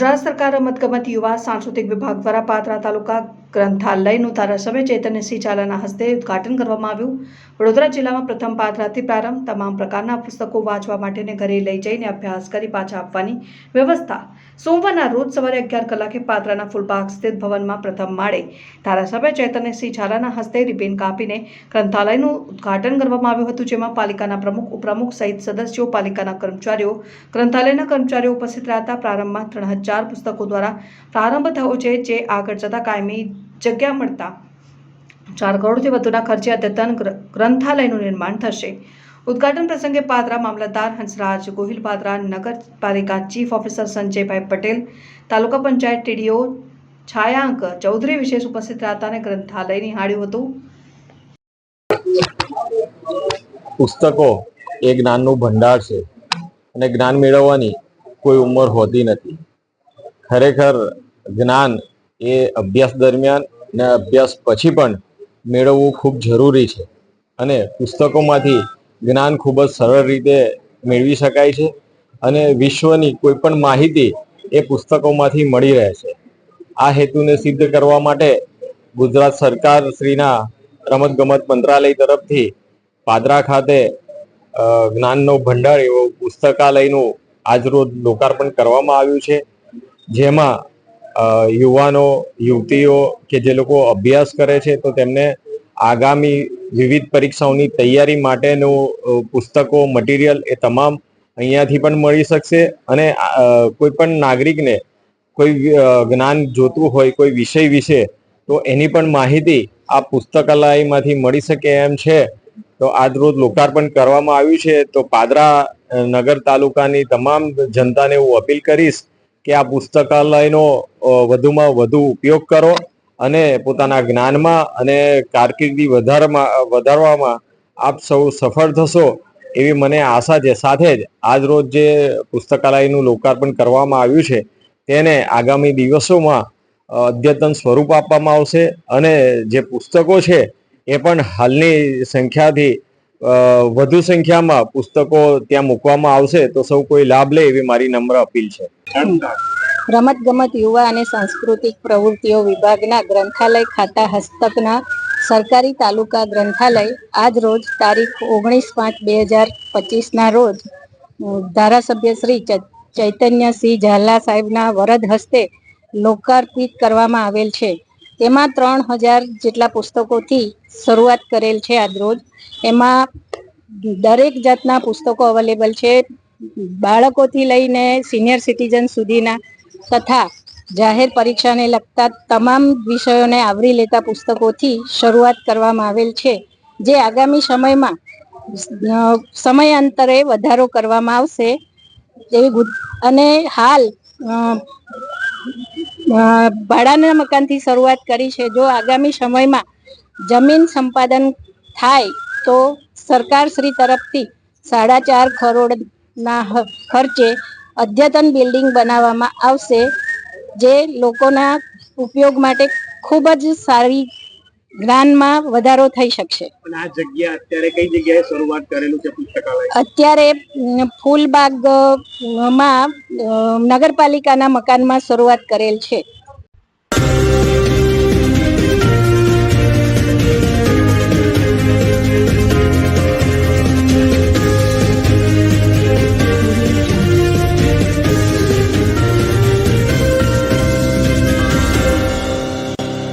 ગુજરાત સરકાર રમતગમત યુવા સાંસ્કૃતિક વિભાગ દ્વારા પાત્રા તાલુકા ગ્રંથાલયનું ધારાસભ્ય ચૈતન્યસિંહ ઝાલાના હસ્તે ઉદ્ઘાટન કરવામાં આવ્યું. વડોદરા જિલ્લામાં પ્રથમ પાત્રાથી પ્રારંભ, તમામ પ્રકારના પુસ્તકો વાંચવા માટેને ઘરે લઈ જઈને અભ્યાસ કરી પાછા આપવાની વ્યવસ્થા. સોમવારના રોજ સવારે અગિયાર કલાકે પાત્રાના ફૂલબાગ સ્થિત ભવનમાં પ્રથમ માળે ધારાસભ્ય ચૈતન્યસિંહ ઝાલાના હસ્તે રિબેન કાપીને ગ્રંથાલયનું ઉદ્ઘાટન કરવામાં આવ્યું હતું, જેમાં પાલિકાના પ્રમુખ, ઉપપ્રમુખ સહિત સદસ્યો, પાલિકાના કર્મચારીઓ, ગ્રંથાલયના કર્મચારીઓ ઉપસ્થિત રહ્યા પ્રારંભમાં ત્રણ હજાર પુસ્તકો દ્વારા પ્રારંભ થયો છે, જે આગળ જતા કાયમી જગ્યા મળતા. ચાર કરોડથી વધુના ખર્ચે અદ્યતન ગ્ર- ગ્રંથાલયનું નિર્માણ થશે. ઉદ્ઘાટન પ્રસંગે પાદરા મામલતદાર હંસરાજ ગોહિલ પાદરા, નગરપાલિકા ચીફ ઓફિસર સંજયભાઈ પટેલ, તાલુકા પંચાયત ટીડીઓ છાયાંક ચૌધરી વિશેષ ઉપસ્થિત હતા અને ગ્રંથાલય નિહાળ્યું હતું. પુસ્તકો એ જ્ઞાનનું ભંડાર છે અને જ્ઞાન મેળવવાની કોઈ ઉંમર હોતી નથી. ખરેખર જ્ઞાન એ અભ્યાસ દરમિયાન ને અભ્યાસ પછી પણ મેળવવું ખૂબ જરૂરી છે. અને પુસ્તકોમાંથી જ્ઞાન ખૂબ જ સરળ રીતે મેળવી શકાય છે અને વિશ્વની કોઈ પણ માહિતી એ પુસ્તકોમાંથી મળી રહે છે. આ હેતુને સિદ્ધ કરવા માટે ગુજરાત સરકાર શ્રીના રમતગમત મંત્રાલય તરફથી પાદરા ખાતે જ્ઞાનનો ભંડાર એવો પુસ્તકાલયનું આજરોજ લોકાર્પણ કરવામાં આવ્યું છે. જેમાં યુવાનો, યુવતીઓ કે જે લોકો અભ્યાસ કરે છે, તો તેમને આગામી વિવિધ પરીક્ષાઓની તૈયારી માટેનું પુસ્તકો મટીરિયલ એ તમામ અહીંયાથી પણ મળી શકશે અને કોઈ પણ નાગરિકને કોઈ જ્ઞાન જોતું હોય, કોઈ વિષય વિશે, તો એની પણ માહિતી આ પુસ્તકાલયમાંથી મળી શકે એમ છે. તો આજ રોજ લોકાર્પણ કરવામાં આવ્યું છે. તો પાદરા નગર તાલુકાની તમામ જનતાને હું અપીલ કરીશ કે આ પુસ્તકાલયનો વધુમાં વધુ ઉપયોગ કરો અને પોતાના જ્ઞાનમાં અને કારકિર્દી વધારવામાં વધારવામાં આપ સૌ સફળ થશો એવી મને આશા છે. સાથે જ આજ રોજ જે પુસ્તકાલયનું લોકાર્પણ કરવામાં આવ્યું છે, તેને આગામી દિવસોમાં અદ્યતન સ્વરૂપ આપવામાં આવશે અને જે પુસ્તકો છે એ પણ હાલની સંખ્યાથી વધુ સંખ્યામાં પુસ્તકો ત્યાં મૂકવામાં આવશે. તો સૌ કોઈ લાભ લે એવી મારી નમ્ર અપીલ છે. રમતગમત, યુવા અને સાંસ્કૃતિક પ્રવૃત્તિઓ વિભાગના ગ્રંથાલય ખાતા હસ્તકના સરકારી તાલુકા ગ્રંથાલય આજ રોજ તારીખ ઓગણીસ પાંચ બે હજાર પચીસના રોજ ધારાસભ્ય શ્રી ચૈતન્ય ચૈતન્યસિંહ ઝાલા સાહેબના વરદ હસ્તે લોકાર્પિત કરવામાં આવેલ છે. તેમાં ત્રણ હજાર જેટલા પુસ્તકોથી શરૂઆત કરેલ છે આજ રોજ. એમાં દરેક જાતના પુસ્તકો અવેલેબલ છે. બાળકોથી લઈને સિનિયર સિટીઝન સુધીના તથા જાહેર પરીક્ષાને લગતા તમામ વિષયોને આવરી લેતા પુસ્તકોથી શરૂઆત કરવામાં આવેલ છે, જે આગામી સમયમાં સમયાંતરે વધારો કરવામાં આવશે એવી અને હાલ ભાડાના મકાનથી શરૂઆત કરી છે. જો આગામી સમયમાં જમીન સંપાદન થાય તો સરકાર શ્રી તરફથી સાડા ચાર કરોડના હ- ખર્ચે અદ્યતન બિલ્ડિંગ બનાવવામાં આવશે જે લોકોના ઉપયોગ માટે ખૂબ જ સારી જ્ઞાનમાં વધારો થઈ શકશે. આ જગ્યા અત્યારે કઈ જગ્યાએ શરૂઆત કરેલું છે પુસ્તકાલય? અત્યારે ફૂલબાગમાં નગરપાલિકાના મકાનમાં શરૂઆત કરેલ છે.